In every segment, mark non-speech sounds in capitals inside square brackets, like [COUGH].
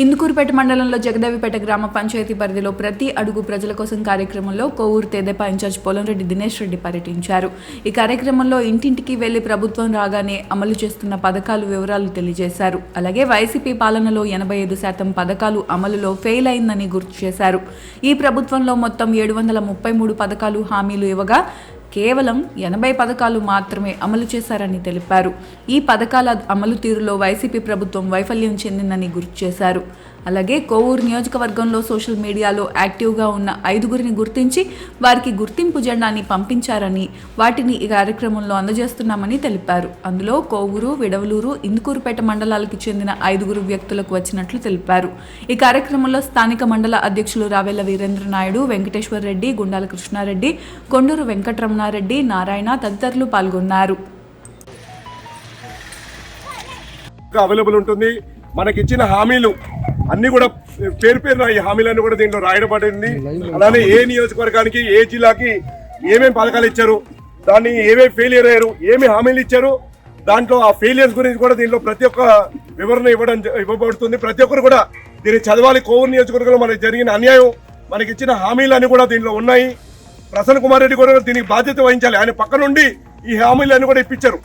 ఇందుకూరుపేట మండలంలో జగదేవిపేట గ్రామ పంచాయతీ పరిధిలో ప్రతి అడుగు ప్రజల కోసం కార్యక్రమంలో కోవూరు తెదేపా ఇన్ఛార్జ్ పోలంరెడ్డి దినేష్ రెడ్డి పర్యటించారు. ఈ కార్యక్రమంలో ఇంటింటికి వెళ్ళి ప్రభుత్వం రాగానే అమలు చేస్తున్న పథకాలు వివరాలు తెలియజేశారు. అలాగే వైసీపీ పాలనలో ఎనభై ఐదు శాతం పథకాలు అమలులో ఫెయిల్ అయిందని గుర్తు చేశారు. ఈ ప్రభుత్వంలో మొత్తం ఏడు వందల ముప్పై మూడు పథకాలు హామీలు ఇవ్వగా కేవలం ఎనభై పథకాలు మాత్రమే అమలు చేశారని తెలిపారు. ఈ పథకాల అమలు తీరులో వైసీపీ ప్రభుత్వం వైఫల్యం చెందిందని గుర్తు చేశారు. అలాగే కోవూరు నియోజకవర్గంలో సోషల్ మీడియాలో యాక్టివ్గా ఉన్న ఐదుగురిని గుర్తించి వారికి గుర్తింపు జెండాని పంపించారని వాటిని ఈ కార్యక్రమంలో అందజేస్తున్నామని తెలిపారు. అందులో కోవూరు విడవలూరు ఇందుకూరుపేట మండలాలకు చెందిన ఐదుగురు వ్యక్తులకు వచ్చినట్లు తెలిపారు. ఈ కార్యక్రమంలో స్థానిక మండల అధ్యక్షులు రావెల్ల వీరేంద్ర నాయుడు వెంకటేశ్వర రెడ్డి గుండాల కృష్ణారెడ్డి కొండూరు వెంకటరమణారెడ్డి నారాయణ తదితరులు పాల్గొన్నారు. అవైలబుల్ ఉంటుంది. మనకిచ్చిన హామీలు అన్ని కూడా పేరు పేరున ఈ హామీలన్నీ కూడా దీంట్లో రాయడబడింది అలానే ఏ నియోజకవర్గానికి ఏ జిల్లాకి ఏమేమి పథకాలు ఇచ్చారు దాన్ని ఏమేమి ఫెయిలియర్ అయ్యారు ఏమి హామీలు ఇచ్చారు దాంట్లో ఆ ఫెయిలియర్స్ గురించి కూడా దీంట్లో ప్రతి ఒక్క వివరణ ఇవ్వడం ఇవ్వబడుతుంది. ప్రతి ఒక్కరు కూడా దీన్ని చదవాలి. కోవూరు నియోజకవర్గంలో మనకి జరిగిన అన్యాయం మనకి ఇచ్చిన హామీలన్నీ కూడా దీంట్లో ఉన్నాయి. ప్రసన్న కుమార్ రెడ్డి కూడా దీనికి బాధ్యత వహించాలి. ఆయన పక్క నుండి ఈ హామీలన్నీ కూడా ఇప్పించారు.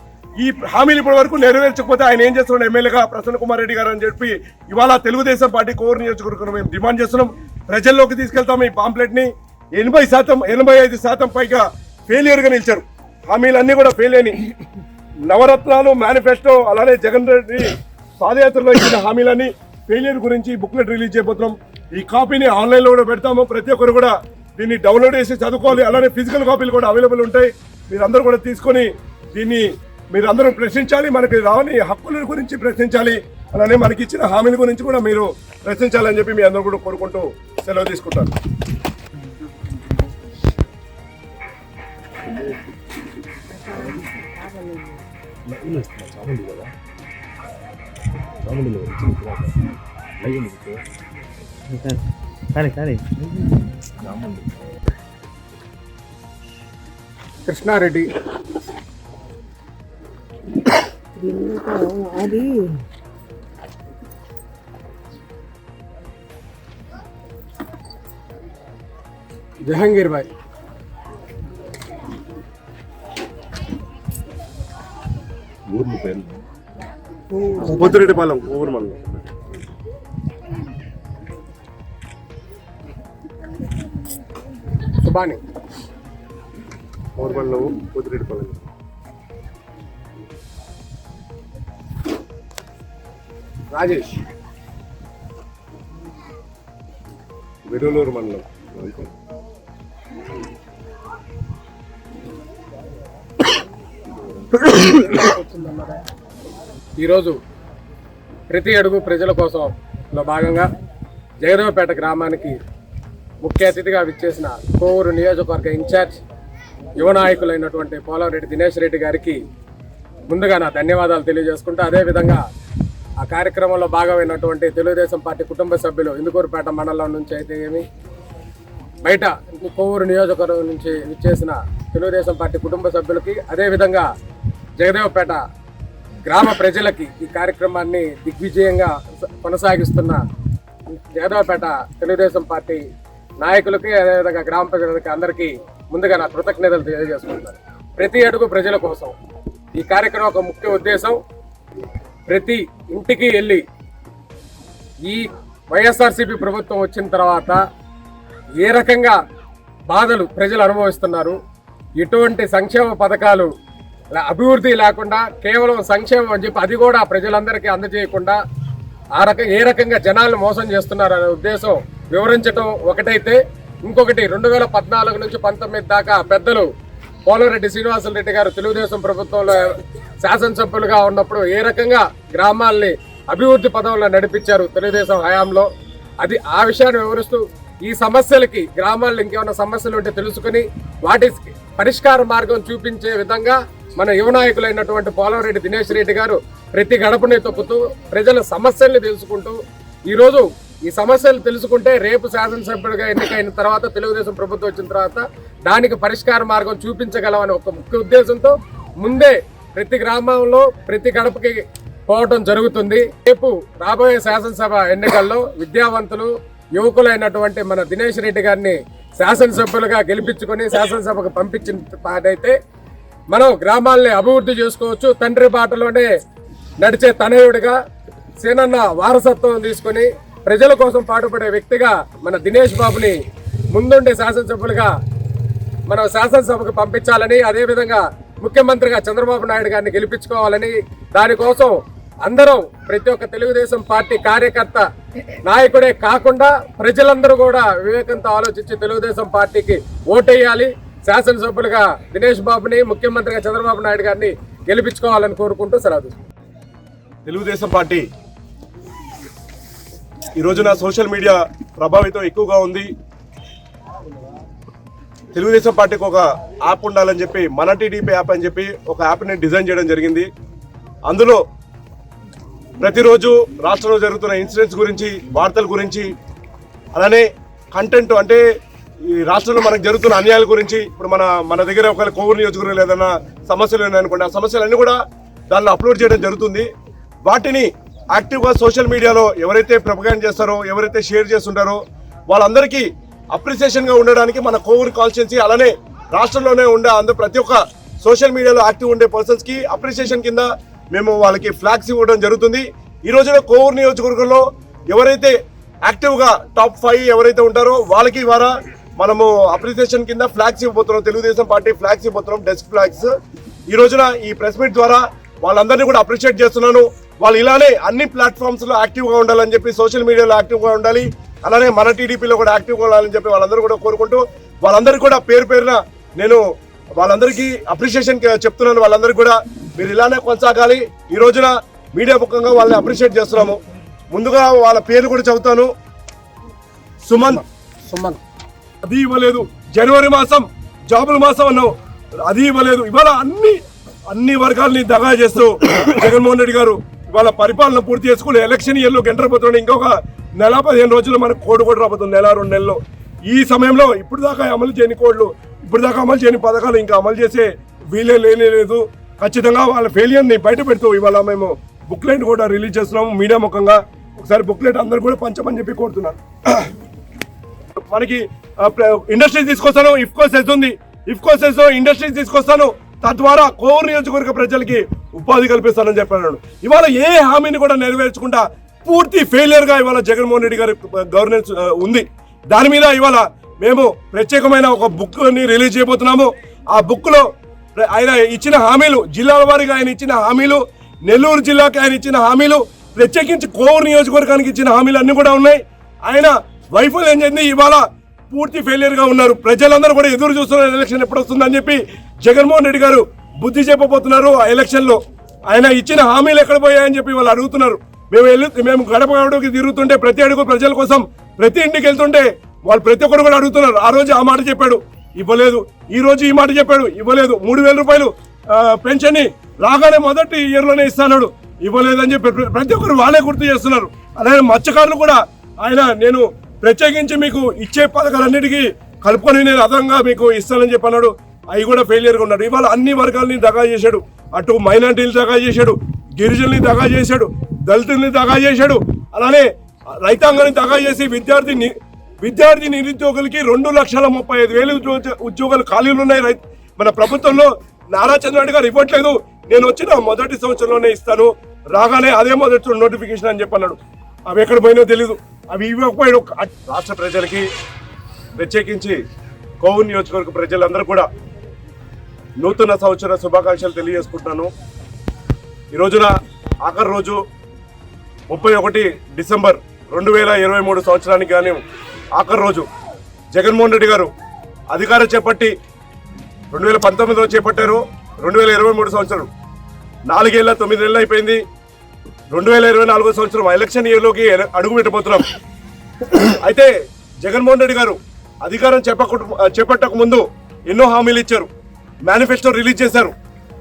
ఈ హామీలు ఇప్పటి వరకు నెరవేర్చకపోతే ఆయన ఏం చేస్తున్నాడు? ఎమ్మెల్యేగా ప్రసన్న కుమార్ రెడ్డి గారు అని చెప్పి ఇవాళ తెలుగుదేశం పార్టీ కోర్ నియోజకవర్గం మేము డిమాండ్ చేస్తున్నాం. ప్రజల్లోకి తీసుకెళ్తాం ఈ పాంప్లెట్ని ఎనభై శాతం ఎనభై ఐదు శాతం పైగా ఫెయిలియర్గా నిలిచారు. హామీలన్నీ కూడా ఫెయిల్ అయినాయి. నవరత్నాలు మేనిఫెస్టో అలానే జగన్ రెడ్డి పాదయాత్రలో ఇచ్చిన హామీలన్నీ ఫెయిలియర్ గురించి బుక్లెట్ రిలీజ్ చేయబోతున్నాం. ఈ కాపీని ఆన్లైన్లో కూడా పెడతాము. ప్రతి ఒక్కరు కూడా దీన్ని డౌన్లోడ్ చేసి చదువుకోవాలి. అలానే ఫిజికల్ కాపీలు కూడా అవైలబుల్ ఉంటాయి. మీరందరూ కూడా తీసుకొని దీన్ని మీరు అందరూ ప్రశ్నించాలి మనకి రావని హక్కుల గురించి ప్రశ్నించాలి అలానే మనకి ఇచ్చిన హామీల గురించి కూడా మీరు ప్రశ్నించాలని చెప్పి మీ అందరూ కూడా కోరుకుంటూ సెలవు తీసుకుంటాను. కృష్ణారెడ్డి కృష్ణారెడ్డి అది. జహంగీర్ బాయ్ ఊర్లు పేర్లు పొద్దురెడ్డిపాలెం ఊరు మండలం సుబాని ఊరు మండలం పొద్దురెడ్డిపాలెం రాజేష్. విడలూరు మండలం. ఈరోజు ప్రతి అడుగు ప్రజల కోసంలో భాగంగా జగదేవపేట గ్రామానికి ముఖ్య అతిథిగా విచ్చేసిన కోవూరు నియోజకవర్గ ఇన్ఛార్జ్ యువ నాయకులైనటువంటి పోలారెడ్డి దినేష్ రెడ్డి గారికి ముందుగా నా ధన్యవాదాలు తెలియజేసుకుంటూ. అదేవిధంగా ఆ కార్యక్రమంలో భాగమైనటువంటి తెలుగుదేశం పార్టీ కుటుంబ సభ్యులు ఇందుకూరుపేట మండలం నుంచి అయితే ఏమి బయట కొవ్వూరు నియోజకవర్గం నుంచి విచ్చేసిన తెలుగుదేశం పార్టీ కుటుంబ సభ్యులకి అదేవిధంగా జగదేవపేట గ్రామ ప్రజలకి ఈ కార్యక్రమాన్ని దిగ్విజయంగా కొనసాగిస్తున్న జగదేవపేట తెలుగుదేశం పార్టీ నాయకులకి అదేవిధంగా గ్రామ ప్రజలకి అందరికీ ముందుగా నా కృతజ్ఞతలు తెలియజేసుకుంటున్నాను. ప్రతి అడుగు ప్రజల కోసం. ఈ కార్యక్రమం ఒక ముఖ్య ఉద్దేశం. ప్రతి ఇంటికి వెళ్ళి ఈ వైఎస్ఆర్సీపీ ప్రభుత్వం వచ్చిన తర్వాత ఏ రకంగా బాధలు ప్రజలు అనుభవిస్తున్నారు? ఎటువంటి సంక్షేమ పథకాలు అభివృద్ధి లేకుండా కేవలం సంక్షేమం అని చెప్పి అది కూడా ప్రజలందరికీ అందజేయకుండా ఆ రకం ఏ రకంగా జనాలను మోసం చేస్తున్నారు అనే ఉద్దేశం వివరించడం ఒకటైతే ఇంకొకటి రెండు వేల పద్నాలుగు నుంచి పంతొమ్మిది దాకా పెద్దలు పోలరెడ్డి శ్రీనివాసులు రెడ్డి గారు తెలుగుదేశం ప్రభుత్వంలో శాసనసభ్యులుగా ఉన్నప్పుడు ఏ రకంగా గ్రామాల్ని అభివృద్ధి పదంలో నడిపించారు తెలుగుదేశం హయాంలో? అది ఆ విషయాన్ని వివరిస్తూ ఈ సమస్యలకి గ్రామాల్లో ఇంకేమైనా సమస్యలు ఉంటే తెలుసుకుని వాటి పరిష్కార మార్గం చూపించే విధంగా మన యువ నాయకులైనటువంటి పోలవరెడ్డి దినేష్ రెడ్డి గారు ప్రతి గడపని తొక్కుతూ ప్రజల సమస్యల్ని తెలుసుకుంటూ ఈరోజు ఈ సమస్యలు తెలుసుకుంటే రేపు శాసనసభ్యుడిగా ఎన్నికైన తర్వాత తెలుగుదేశం ప్రభుత్వం వచ్చిన తర్వాత దానికి పరిష్కార మార్గం చూపించగలమని ఒక ముఖ్య ఉద్దేశంతో ముందే ప్రతి గ్రామంలో ప్రతి గడపకి పోవటం జరుగుతుంది. రేపు రాబోయే శాసనసభ ఎన్నికల్లో విద్యావంతులు యువకులైనటువంటి మన దినేష్ రెడ్డి గారిని శాసనసభ్యులుగా గెలిపించుకొని శాసనసభకు పంపించిన పాటైతే మనం గ్రామాల్ని అభివృద్ధి చేసుకోవచ్చు. తండ్రి బాటలోనే నడిచే తనయుడిగా సేనన్న వారసత్వం తీసుకొని ప్రజల కోసం పాటుపడే వ్యక్తిగా మన దినేష్ బాబుని ముందుండే శాసనసభ్యులుగా మనం శాసనసభకు పంపించాలని అదేవిధంగా ముఖ్యమంత్రిగా చంద్రబాబు నాయుడు గారిని గెలిపించుకోవాలని దానికోసం అందరం ప్రతి ఒక్క తెలుగుదేశం పార్టీ కార్యకర్త నాయకుడే కాకుండా ప్రజలందరూ కూడా వివేకంతో ఆలోచించి తెలుగుదేశం పార్టీకి ఓటేయాలి. శాసనసభ్యులుగా దినేష్ బాబుని ముఖ్యమంత్రిగా చంద్రబాబు నాయుడు గారిని గెలిపించుకోవాలని కోరుకుంటూ సెలవు తెలుగుదేశం పార్టీ ఈ రోజున సోషల్ మీడియా ప్రభావితం ఎక్కువగా ఉంది. తెలుగుదేశం పార్టీకి ఒక యాప్ ఉండాలని చెప్పి మన టీడీపీ యాప్ అని చెప్పి ఒక యాప్ని డిజైన్ చేయడం జరిగింది. అందులో ప్రతిరోజు రాష్ట్రంలో జరుగుతున్న ఇన్సిడెంట్స్ గురించి వార్తల గురించి అలానే కంటెంట్ అంటే ఈ రాష్ట్రంలో మనకు జరుగుతున్న అన్యాయాల గురించి ఇప్పుడు మన మన దగ్గర ఒకవేళ కోవిడ్ నియోజకవర్గం ఏదైనా సమస్యలు ఉన్నాయనుకోండి ఆ సమస్యలన్నీ కూడా దానిలో అప్లోడ్ చేయడం జరుగుతుంది. వాటిని యాక్టివ్గా సోషల్ మీడియాలో ఎవరైతే ప్రపగాండ్ చేస్తారో ఎవరైతే షేర్ చేస్తుంటారో వాళ్ళందరికీ అప్రిసియేషన్గా ఉండడానికి మన కోవూరు కాన్స్టిట్యున్సీ అలానే రాష్ట్రంలోనే ఉండే అందరూ ప్రతి ఒక్క సోషల్ మీడియాలో యాక్టివ్ ఉండే పర్సన్స్కి అప్రిసియేషన్ కింద మేము వాళ్ళకి ఫ్లాగ్స్ ఇవ్వడం జరుగుతుంది. ఈ రోజున కోవూరు నియోజకవర్గంలో ఎవరైతే యాక్టివ్గా టాప్ ఫైవ్ ఎవరైతే ఉంటారో వాళ్ళకి ఇవాళ మనము అప్రిసియేషన్ కింద ఫ్లాగ్స్ ఇవ్వబోతున్నాం. తెలుగుదేశం పార్టీ ఫ్లాగ్స్ ఇవ్వబోతున్నాం. డెస్క్ ఫ్లాగ్స్ ఈ రోజున ఈ ప్రెస్ మీట్ ద్వారా వాళ్ళందరినీ కూడా అప్రిషియేట్ చేస్తున్నాను. వాళ్ళు ఇలానే అన్ని ప్లాట్ఫామ్స్లో యాక్టివ్గా ఉండాలని చెప్పి సోషల్ మీడియాలో యాక్టివ్గా ఉండాలి. అలానే మన టీడీపీలో కూడా యాక్టివ్ ఉండాలని చెప్పి వాళ్ళందరూ కూడా కోరుకుంటూ వాళ్ళందరికీ కూడా పేరు పేరున నేను వాళ్ళందరికీ అప్రిషియేషన్ చెప్తున్నాను. వాళ్ళందరికీ కూడా మీరు ఇలానే కొనసాగాలి. ఈ రోజున మీడియా ముఖంగా వాళ్ళని అప్రిషియేట్ చేస్తున్నాము. ముందుగా వాళ్ళ పేరు కూడా చెబుతాను సుమంత్ సుమన్. అది ఇవ్వలేదు. జనవరి మాసం జాబుల మాసం అన్నావు. అది ఇవ్వలేదు. ఇవాళ అన్ని అన్ని వర్గాల్ని దగా చేస్తూ [COUGHS] జగన్మోహన్ రెడ్డి గారు ఇవాళ పరిపాలన పూర్తి చేసుకుని ఎలక్షన్ ఇయర్లో ఎంటర్ పోతున్నాడు ఇంకొక నెల పదిహేను రోజులు మనకు కోడ్ కూడా రాబోతుంది నెల రెండు నెలలు ఈ సమయంలో ఇప్పుడు దాకా అమలు చేయని కోడ్లు ఇప్పుడు దాకా అమలు చేయని పథకాలు ఇంకా అమలు చేసే వీలే లేనే లేదు. ఖచ్చితంగా వాళ్ళ ఫెయిలియర్ని బయట పెడుతూ ఇవాళ మేము బుక్లెట్ కూడా రిలీజ్ చేస్తున్నాము మీడియా ముఖంగా. ఒకసారి బుక్లెట్ అందరు కూడా పంచమని చెప్పి కోరుతున్నాను. [CLEARS THROAT] మనకి ఇండస్ట్రీస్ తీసుకొస్తాను ఇఫ్కో సెస్ ఉంది. ఇఫ్కో సెస్ ఇండస్ట్రీస్ తీసుకొస్తాను. తద్వారా కోవూరు నియోజకవర్గ ప్రజలకి ఉపాధి కల్పిస్తానని చెప్పాను. ఇవాళ ఏ హామీని కూడా నెరవేర్చకుండా పూర్తి ఫెయిలియర్గా ఇవాళ జగన్మోహన్ రెడ్డి గారి గవర్నెన్స్ ఉంది. దాని మీద ఇవాళ మేము ప్రత్యేకమైన ఒక బుక్ని రిలీజ్ చేయబోతున్నాము. ఆ బుక్లో ఆయన ఇచ్చిన హామీలు జిల్లాల వారీగా ఆయన ఇచ్చిన హామీలు నెల్లూరు జిల్లాకి ఆయన ఇచ్చిన హామీలు ప్రత్యేకించి కోవూరు నియోజకవర్గానికి ఇచ్చిన హామీలు అన్నీ కూడా ఉన్నాయి. ఆయన వైఫల్యం చెంది ఇవాళ పూర్తి ఫెయిలియర్గా ఉన్నారు. ప్రజలందరూ కూడా ఎదురు చూస్తున్నారు ఎలక్షన్ ఎప్పుడు వస్తుందని చెప్పి జగన్మోహన్ రెడ్డి గారు బుద్ధి చెప్పబోతున్నారు ఆ ఎలక్షన్లో ఆయన ఇచ్చిన హామీలు ఎక్కడ పోయాయని చెప్పి వాళ్ళు అడుగుతున్నారు. మేము వెళ్ళి మేము గడప గడపకి తిరుగుతుంటే ప్రతి అడుగు ప్రజల కోసం ప్రతి ఇంటికి వెళ్తుంటే వాళ్ళు ప్రతి ఒక్కరు కూడా అడుగుతున్నారు. ఆ రోజు ఆ మాట చెప్పాడు. ఇవ్వలేదు. ఈ రోజు ఈ మాట చెప్పాడు. ఇవ్వలేదు. మూడు వేల రూపాయలు పెన్షన్ రాగానే మొదటి ఇయర్లోనే ఇస్తాడు ఇవ్వలేదని చెప్పి ప్రతి ఒక్కరు వాళ్ళే గుర్తు చేస్తున్నారు. అలాగే మత్స్యకారులు కూడా ఆయన నేను ప్రత్యేకించి మీకు ఇచ్చే పథకాలన్నిటికీ కలుపుకొని నేను అదనంగా మీకు ఇస్తానని చెప్పి అన్నాడు అవి కూడా ఫెయిలియర్గా ఉన్నాడు. ఇవాళ అన్ని వర్గాల్ని దగా చేశాడు. అటు మైనార్టీలు దగా చేశాడు. గిరిజనుల్ని దగా చేశాడు దళితుల్ని దగా చేశాడు. అలానే రైతాంగాన్ని దగా చేసి విద్యార్థిని విద్యార్థి నిరుద్యోగులకి రెండు లక్షల ముప్పై ఐదు వేలు ఉద్యోగాలు ఖాళీలు ఉన్నాయి రై- మన ప్రభుత్వంలో నారా చంద్రబాబు గారు ఇవ్వట్లేదు. నేను వచ్చిన మొదటి సంవత్సరంలోనే ఇస్తాను. రాగానే అదే మొదటి నోటిఫికేషన్ అని చెప్పన్నాడు. అవి ఎక్కడ పోయినో తెలీదు. అవి ఇవ్వకపోయాడు రాష్ట్ర ప్రజలకి ప్రత్యేకించి కోవు నియోజకవర్గ ప్రజలందరూ కూడా నూతన సంవత్సర శుభాకాంక్షలు తెలియజేసుకుంటున్నాను. ఈ రోజున ఆఖరి రోజు ముప్పై ఒకటి డిసెంబర్ రెండు వేల ఇరవై మూడు సంవత్సరానికి కానీ ఆఖరి రోజు జగన్మోహన్ రెడ్డి గారు అధికారం చేపట్టి రెండు వేల పంతొమ్మిదిలో చేపట్టారు. రెండు వేల ఇరవై మూడు సంవత్సరం నాలుగేళ్ళ తొమ్మిది నెలలు అయిపోయింది. రెండు వేల ఇరవై నాలుగో సంవత్సరం ఎలక్షన్ ఇయర్లోకి అడుగు పెట్టబోతున్నాం. అయితే జగన్మోహన్ రెడ్డి గారు అధికారం చేపట్టు చేపట్టక ముందు ఎన్నో హామీలు ఇచ్చారు. మేనిఫెస్టో రిలీజ్ చేశారు.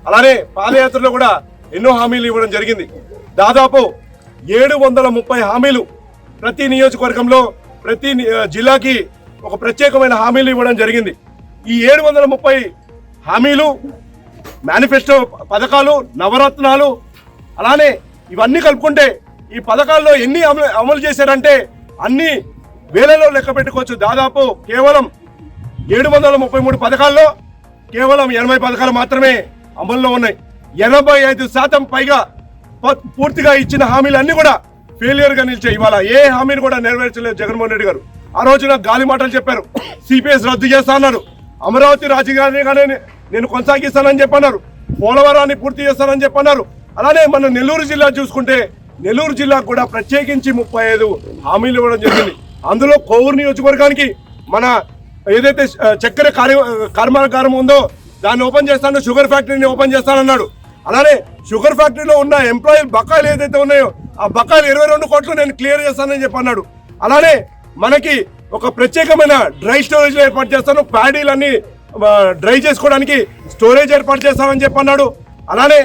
అలానే పాదయాత్రలో కూడా ఎన్నో హామీలు ఇవ్వడం జరిగింది. దాదాపు ఏడు వందల ముప్పై హామీలు ప్రతి నియోజకవర్గంలో ప్రతి జిల్లాకి ఒక ప్రత్యేకమైన హామీలు ఇవ్వడం జరిగింది. ఈ ఏడు వందల ముప్పై హామీలు మేనిఫెస్టో పథకాలు నవరత్నాలు అలానే ఇవన్నీ కలుపుకుంటే ఈ పథకాల్లో ఎన్ని అమలు అమలు చేశారంటే అన్ని వేలలో లెక్క పెట్టుకోవచ్చు. దాదాపు కేవలం ఏడు వందల ముప్పై మూడు పథకాల్లో కేవలం ఎనభై పథకాలు మాత్రమే అమల్లో ఉన్నాయి. ఎనభై ఐదు శాతం పైగా ప- పూర్తిగా ఇచ్చిన హామీలన్నీ కూడా ఫెయిలియర్గా నిలిచాయి. ఇవాళ ఏ హామీని కూడా నెరవేర్చలేదు జగన్మోహన్ రెడ్డి గారు. ఆ రోజున గాలి మాటలు చెప్పారు. సిపిఎస్ రద్దు చేస్తా అన్నారు. అమరావతి రాజధానిగానే నేను కొనసాగిస్తానని చెప్పన్నారు. పోలవరాన్ని పూర్తి చేస్తానని చెప్పన్నారు. అలానే మన నెల్లూరు జిల్లా చూసుకుంటే నెల్లూరు జిల్లాకు కూడా ప్రత్యేకించి ముప్పై ఐదు హామీలు ఇవ్వడం జరిగింది. అందులో కోవూరు నియోజకవర్గానికి మన ఏదైతే చక్కెర కార్య కర్మాగారం ఉందో దాన్ని ఓపెన్ చేస్తాను షుగర్ ఫ్యాక్టరీని ఓపెన్ చేస్తానన్నాడు. అలానే షుగర్ ఫ్యాక్టరీలో ఉన్న ఎంప్లాయీ బకాయిలు ఏదైతే ఉన్నాయో ఆ బకాయిలు ఇరవై రెండు కోట్లు నేను క్లియర్ చేస్తానని చెప్పి అన్నాడు. అలానే మనకి ఒక ప్రత్యేకమైన డ్రై స్టోరేజ్ ఏర్పాటు చేస్తాను. ప్యాడీలన్నీ డ్రై చేసుకోవడానికి స్టోరేజ్ ఏర్పాటు చేస్తామని చెప్పి అన్నాడు. అలానే